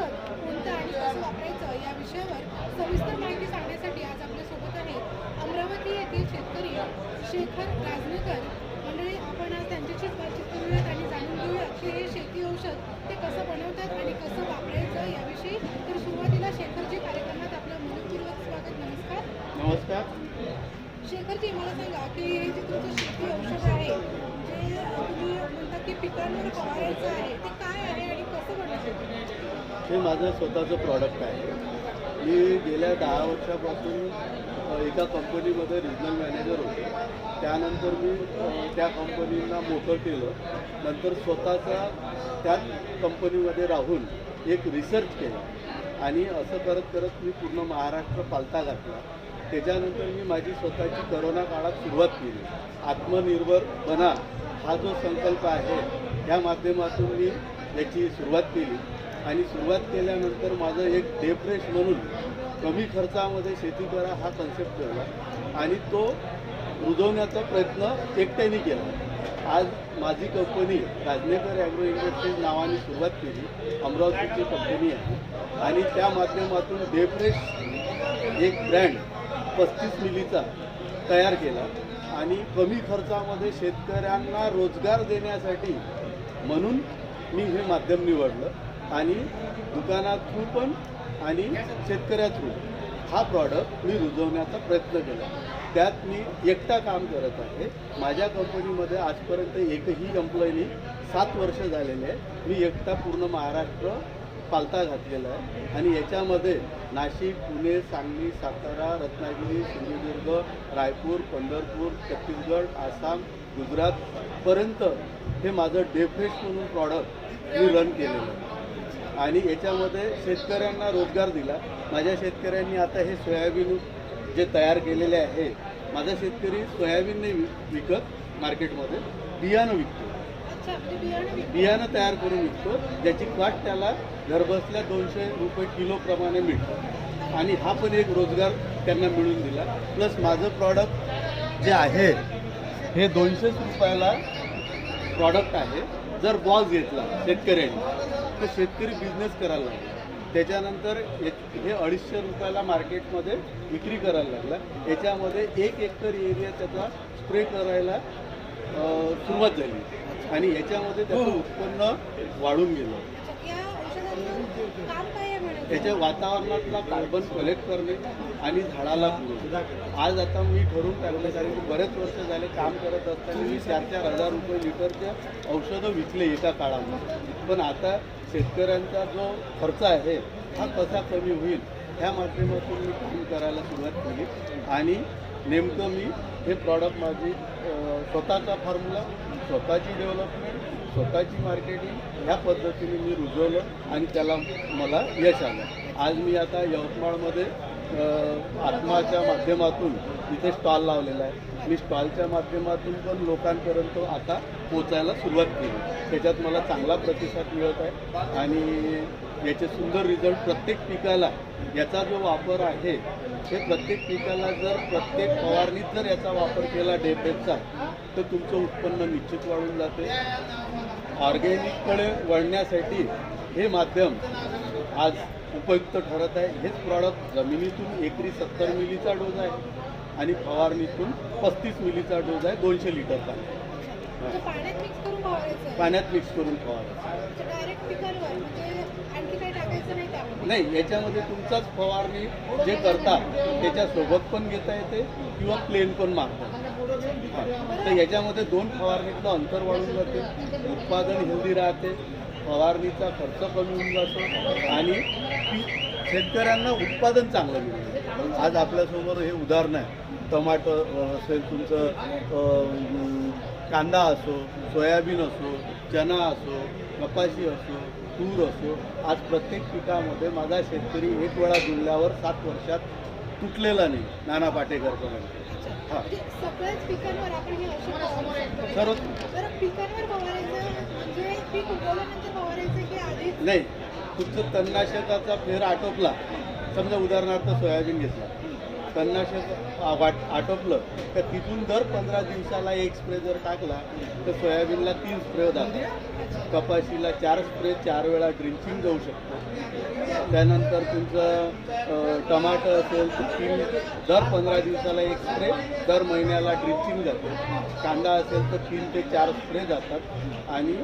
औषध कोणतं आणि कसं वापरायचं या विषयावर सविस्तर माहिती सांगण्यासाठी आज आपल्यासोबत आहे अमरावती येथील शेतकरी शेखर राजनकर. मंडळी आपण आज त्यांच्याशी बातचीत करूयात आणि जाणून घेऊयात की हे शेती औषध ते कसं बनवतात आणि कसं वापरायचं याविषयी. तर सुरुवातीला शेखरजी कार्यक्रमात आपलं मनपूर्वक स्वागत नमस्कार. नमस्कार. शेखरजी मला सांगा की हे जे तुमचं शेती औषध आहे जे तुम्ही म्हणतात की पिकांवर फवारायचं आहे ते काय आहे आणि कसं बनवायचं हे माझं स्वतःचं प्रॉडक्ट आहे. मी गेल्या दहा वर्षापासून एका कंपनीमध्ये रिजनल मॅनेजर होतो. त्यानंतर मी त्या कंपनीला मोठं केलं. नंतर स्वतःचा त्याच कंपनीमध्ये राहून एक रिसर्च केला. आणि असं करत करत मी पूर्ण महाराष्ट्र पालथा घातला. त्याच्यानंतर मी माझी स्वतःची करोना काळात सुरुवात केली. आत्मनिर्भर बना हा जो संकल्प आहे त्या माध्यमातून मी याची सुरुवात केली. आणि सुरुवात केल्यानंतर माझं एक डेप्रेश म्हणून कमी खर्चामध्ये शेती करा हा कन्सेप्ट ठेवला आणि तो रुजवण्याचा प्रयत्न एकट्याने केला. आज माझी कंपनी राजनेकर ॲग्रो इंडस्ट्रीज नावाने सुरुवात केली. अमरावतीची कंपनी आहे. आणि त्या माध्यमातून डे फ्रेश एक ब्रँड पस्तीस मिलीचा तयार केला. आणि कमी खर्चामध्ये शेतकऱ्यांना रोजगार देण्यासाठी म्हणून मी हे माध्यम निवडलं. आणि दुकानात थ्रू पण आणि शेतकऱ्या थ्रू हा प्रॉडक्ट मी रुजवण्याचा प्रयत्न केला. त्यात मी एकटा काम करत आहे. माझ्या कंपनीमध्ये आजपर्यंत एकही एम्प्लॉईनी सात वर्ष झालेले आहे. मी एकटा पूर्ण महाराष्ट्र पालथा घातलेला आहे. आणि याच्यामध्ये नाशिक पुणे सांगली सातारा रत्नागिरी सिंधुदुर्ग रायपूर पंढरपूर छत्तीसगड आसाम गुजरातपर्यंत हे माझं डेफ्रेश म्हणून प्रॉडक्ट मी रन केलेलं आहे. आणि याच्यामध्ये शेतकऱ्यांना रोजगार दिला. माझ्या शेतकऱ्यांनी आता हे सोयाबीन जे तयार केलेले आहे माझा शेतकरी सोयाबीन नाही विकत मार्केटमध्ये बियाणं विकतो. म्हणजे बियाणं विकतात. बियाणं तयार करून विकतो ज्याची कॉस्ट त्याला घरबसल्या दोनशे रुपये किलोप्रमाणे मिळतं. आणि हा पण एक रोजगार त्यांना मिळून दिला. प्लस माझं प्रॉडक्ट जे आहे हे दोनशेच रुपयाला प्रॉडक्ट आहे. जर बॉक्स घेतला शेतकऱ्यांनी तर शेतकरी बिझनेस करायला लागला. त्याच्यानंतर हे- हे अडीचशे रुपयाला मार्केटमध्ये विक्री करायला लागला. याच्यामध्ये एक एकर एरिया त्याचा स्प्रे करायला सुरुवात झाली. आणि याच्यामध्ये त्याचं उत्पन्न वाढून गेलं. त्याच्या वातावरणातला कार्बन कलेक्ट करणे आणि झाडाला आज आता मी ठरवून टाकलं कारण की बरेच वर्ष झाले काम करत असताना मी चार चार हजार रुपये लिटरच्या औषधं विकले एका काळामध्ये. पण आता शेतकऱ्यांचा जो खर्च आहे हा कसा कमी होईल ह्या माध्यमातून मी काम करायला सुरुवात केली. आणि नेमकं मी हे प्रॉडक्ट माझी स्वतःचा फॉर्म्युला स्वतःची डेव्हलपमेंट स्वतःची मार्केटिंग ह्या पद्धतीने मी रुजवलं आणि त्याला मला यश आलं. आज मी आता यवतमाळमध्ये आत्माच्या माध्यमातून इथे स्टॉल लावलेला आहे. मी स्टॉलच्या माध्यमातून पण लोकांपर्यंत आता पोचायला सुरुवात केली. त्याच्यात मला चांगला प्रतिसाद मिळत आहे आणि याचे सुंदर रिझल्ट प्रत्येक पिकाला याचा जो वापर आहे हे प्रत्येक पिकाला जर प्रत्येक फवारणीत जर याचा वापर केला डेपेटचा तर तुमचं उत्पन्न निश्चित वाढून जाते. ऑर्गॅनिककडे वळण्यासाठी हे माध्यम आज उपयुक्त ठरत आहे. हेच प्रॉडक्ट जमिनीतून एकरी सत्तर मिलीचा डोस आहे आणि फवारणीतून पस्तीस मिलीचा डोस आहे दोनशे लिटरचा म्हणजे पाण्यात मिक्स करून फवारायचं म्हणजे टाकायचं नाही याच्यामध्ये तुमचाच फवारणी जे करतात त्याच्यासोबत पण घेता येते किंवा प्लेन पण मारतात हा. तर याच्यामध्ये दोन फवारणीतलं अंतर वाढून जाते. उत्पादन हेल्दी राहते. फवारणीचा खर्च कमी होऊन जातो आणि शेतकऱ्यांना उत्पादन चांगलं मिळतं. आज आपल्यासमोर हे उदाहरण आहे. टमाटर असेल तुमचं कांदा असो सोयाबीन असो चना असो कपाशी असो तूर असो आज प्रत्येक पिकामध्ये माझा शेतकरी एक वेळा जुळल्यावर सात वर्षात तुटलेला नाही. नाना पाटेकरपर्यंत म्हणजे सगळ्याच पिकांवर आपण हे औषध फवारू शकतो. सर्व तर पिकांवर फवारायचं म्हणजे पीक उगवल्यानंतर फवारायचं की आधीच? नाही तुमचं तणनाशकाचा फेर आटोपला. समजा उदाहरणार्थ सोयाबीन घेतला. तणनाशक वाट आटोपलं. तर तिथून दर पंधरा दिवसाला एक स्प्रे जर टाकला तर सोयाबीनला तीन स्प्रे जातात. कपाशीला चार स्प्रे चार वेळा ड्रिंचिंग जाऊ शकतो. त्यानंतर तुमचं टमाटर असेल तर तीन दर पंधरा दिवसाला एक स्प्रे दर महिन्याला ड्रिंचिंग जाते. कांदा असेल तर तीन ते चार स्प्रे जातात. आणि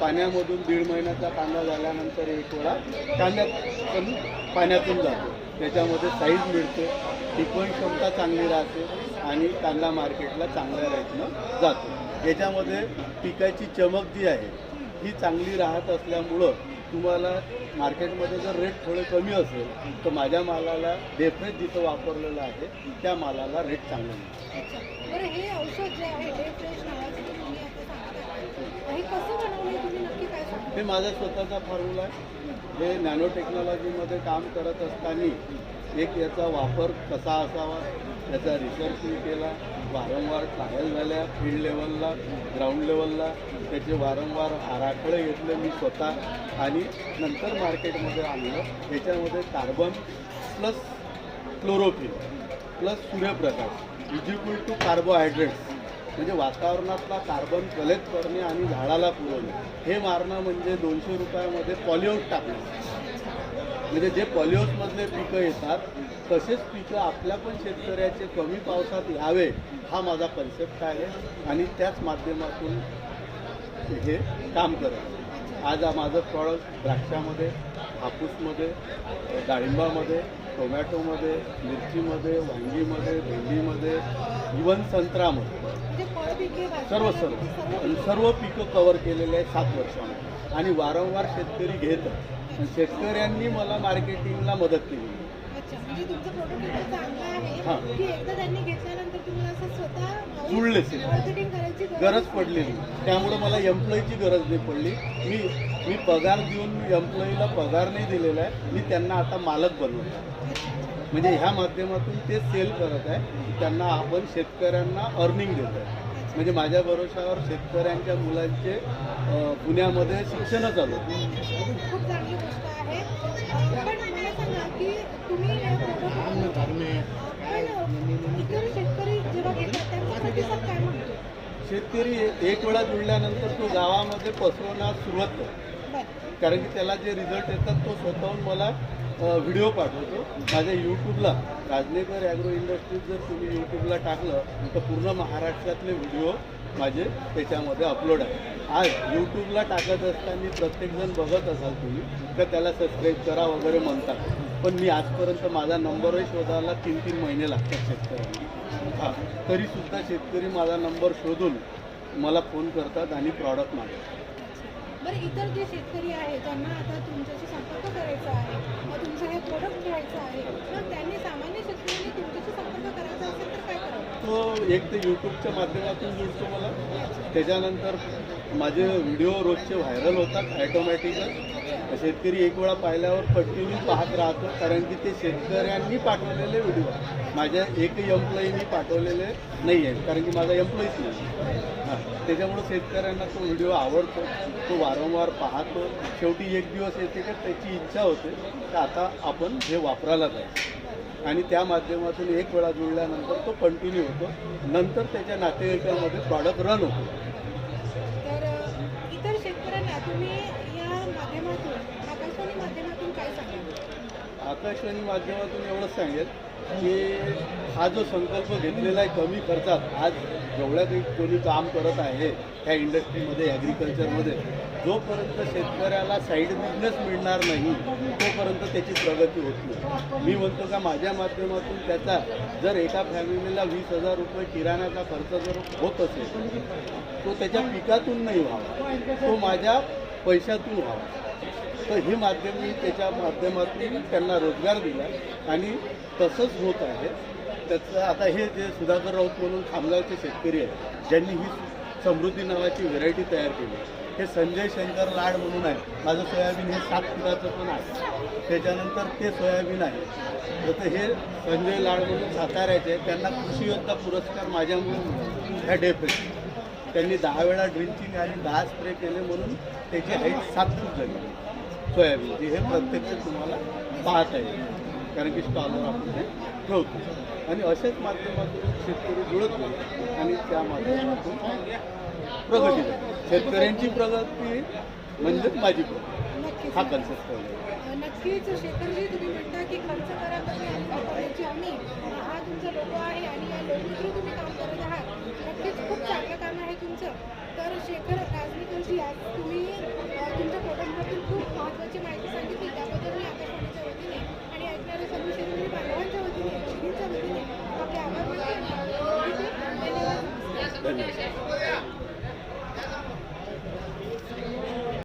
पाण्यामधून दीड महिन्याचा कांदा झाल्यानंतर एक वेळा कांद्यात पाण्यातून जातो. त्याच्यामध्ये साईज मिळते टिकवण क्षमता चांगली राहते आणि कांदा मार्केटला चांगल्या रेटनं जातो. याच्यामध्ये पिकाची चमक जी आहे ही चांगली राहत असल्यामुळं तुम्हाला मार्केटमध्ये जर रेट थोडे कमी असेल तर माझ्या मालाला डेफ्रेश जिथं वापरलेलं आहे त्या मालाला रेट चांगला मिळतो. हे माझा स्वतःचा फॉर्म्युला आहे. हे नॅनो टेक्नॉलॉजीमध्ये काम करत असताना एक याचा वापर कसा असावा याचा रिसर्च मी केला. वारंवार ट्रायल झाल्या फील्ड लेवलला ग्राउंड लेवलला त्याचे वारंवार आराखडे घेतले मी स्वतः. आणि नंतर मार्केटमध्ये आणलं. याच्यामध्ये कार्बन प्लस क्लोरोफिल प्लस सूर्यप्रकाश इजिक्वल टू कार्बोहायड्रेट्स म्हणजे वातावरणातला कार्बन कलेक्ट करणे आणि झाडाला पुरवणे. हे मारणं म्हणजे दोनशे रुपयामध्ये पॉलिओट टाकणं. म्हणजे जे पॉलिओसमधले पिकं येतात तसेच पिकं आपल्या पण शेतकऱ्याचे कमी पावसात यावे हा माझा कन्सेप्ट आहे. आणि त्याच माध्यमातून हे काम करत आज माझं प्रॉडक्ट द्राक्षामध्ये हापूसमध्ये डाळिंबामध्ये टोमॅटोमध्ये मिरचीमध्ये वांगीमध्ये भेंडीमध्ये इवन संत्रामध्ये म्हणजे सर्व भाजीपाला सर्व. सर्व आणि सर्व पिकं कव्हर केलेले आहे सात वर्षामध्ये. आणि वारंवार शेतकरी आणि शेतकऱ्यांनी मला मार्केटिंगला मदत केली. म्हणजे हां. करायची गरज पडली नाही त्यामुळं मला एम्प्लॉईची गरज नाही पडली. मी मी पगार देऊन एम्प्लॉईला पगार नाही दिलेला आहे मी त्यांना आता मालक बनवतो आहे. म्हणजे ह्या माध्यमातून ते सेल करत आहे त्यांना आपण शेतकऱ्यांना अर्निंग देत आहे म्हणजे माझ्या भरोशावर शेतकऱ्यांच्या मुलांचे पुण्यामध्ये शिक्षण चालू आहे. शेतकरी एक वेळा जुळल्यानंतर तो गावामध्ये पसरवण्यास सुरुवात करतो. कारण की त्याला जे रिझल्ट येतात तो स्वतःहून मला व्हिडिओ पाठवतो. माझ्या यूट्यूबला राजनेकर ॲग्रो इंडस्ट्रीज जर तुम्ही यूट्यूबला टाकलं तर पूर्ण महाराष्ट्रातले व्हिडिओ माझे त्याच्यामध्ये अपलोड आहे. आज यूट्यूबला टाकत असताना प्रत्येकजण बघत असाल तुम्ही तर त्याला सबस्क्राईब करा वगैरे म्हणतात. पण मी आजपर्यंत माझा नंबरही शोधायला तीन तीन महिने लागतात शेतकऱ्यांना. हां तरीसुद्धा शेतकरी माझा नंबर शोधून मला फोन करतात आणि प्रॉडक्ट मागतात. बरं इतर जे शेतकरी आहे ज्यांना आता तुमच्याशी संपर्क करायचा आहे तुमचं हे प्रोडक्ट घ्यायचं आहे मग त्यांनी सामान्य शेतकऱ्यांनी तुमच्याशी संपर्क करायचा असेल तर काय करावं तो एक तर यूट्यूबच्या माध्यमातून जुळतो मला. त्याच्यानंतर माझे व्हिडिओ रोजचे व्हायरल होतात ॲटोमॅटिकच शेतकरी एक वेळा पाहिल्यावर कंटिन्यू पाहत राहतो कारण की ते शेतकऱ्यांनी पाठवलेले व्हिडिओ. माझ्या एकही एम्प्लॉईनी पाठवलेले नाही आहेत कारण की माझा एम्प्लॉईच नाही. हां त्याच्यामुळं शेतकऱ्यांना तो व्हिडिओ आवडतो तो वारंवार पाहतो. शेवटी एक दिवस येते का त्याची इच्छा होते की आता आपण हे वापरायला पाहिजे. आणि त्या माध्यमातून एक वेळा जुळल्यानंतर तो कंटिन्यू होतो. नंतर त्याच्या नातेवाईकांमध्ये प्रॉडक्ट रन होतो. तर अ, इतर शेतकऱ्यांना तुम्ही या माध्यमातून आकाशवाणी माध्यमातून काय सांगाल? आकाशवाणी माध्यमातून एवढंच सांगेल. की हा जो संकल्प घेतलेला आहे कमी खर्चात आज जेवढ्या काही कोणी काम करत आहे ह्या इंडस्ट्रीमध्ये ॲग्रिकल्चरमध्ये जोपर्यंत शेतकऱ्याला साईड बिझनेस मिळणार नाही तोपर्यंत त्याची प्रगती होत नाही. मी म्हणतो का माझ्या माध्यमातून त्याचा जर एका फॅमिलीला वीस हजार रुपये किराण्याचा खर्च जर होत असेल तो त्याच्या पिकातून नाही व्हावा तो माझ्या पैशातून व्हावा. तर हे माध्यम मी त्याच्या माध्यमातून त्यांना रोजगार दिला आणि तसंच होत आहे. त्याचं आता हे जे सुधाकर राऊत म्हणून खामगावचे शेतकरी आहेत ज्यांनी ही समृद्धी नावाची व्हेरायटी तयार केली. हे संजय शंकर लाड म्हणून आहे माझं सोयाबीन हे सात फुटाचं पण आहे. त्याच्यानंतर ते सोयाबीन आहे. तर हे संजय लाड म्हणून साताऱ्याचे त्यांना कृषी योद्धा पुरस्कार माझ्यामुळे ह्या डेफेक्ट त्यांनी दहा वेळा ड्रिंचिंग आणि दहा स्प्रे केले म्हणून त्याची हाईट सात फूट झाली. सोयाबीनची. हे प्रत्यक्ष तुम्हाला पाहता येईल. कारण की स्टॉलवर आपण ते ठेवतो. आणि अशाच माध्यमातून शेतकरी जुळत गेले आणि त्या माध्यमातून प्रगती शेतकऱ्यांची प्रगती म्हणजेच माझी प्रगती. हा कन्सेप्ट नक्कीच. शेतकरी तुम्ही म्हणता की खर्च करा कमी आम्ही हा तुमचा लोगो आहे आणि या